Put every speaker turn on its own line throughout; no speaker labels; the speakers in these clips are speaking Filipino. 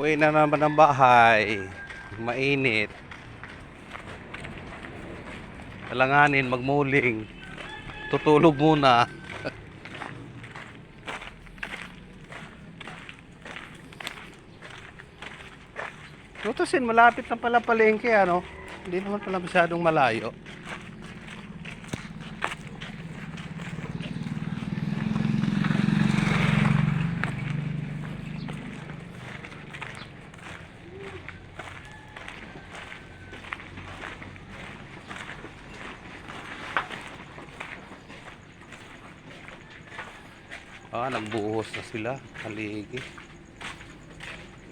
Uwi na naman ng bahay. Mainit. Alanganin, magmuling. Tutulog muna. Tutusin, malapit lang pala palengke, ano? Hindi naman pala masyadong malayo. Ah, nagbuhos na sila. Haligi.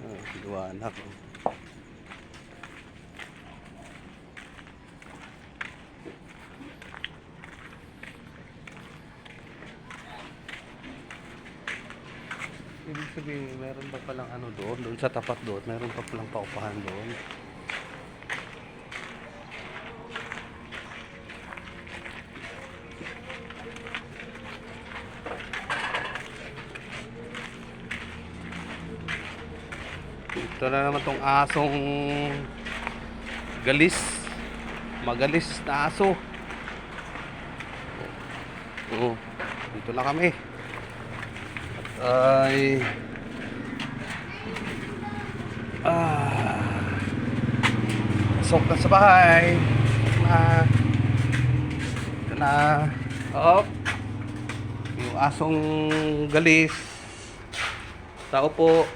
Ah, liwanag. Ibig sabihin, meron pa palang ano doon, doon sa tapat doon, meron pa palang paupahan doon. Ito na naman tong asong galis. Magalis na aso. Oo. Dito na kami. At ay ah pasok na sa bahay. Na. Ito na. Op. Yung asong galis. Tao po.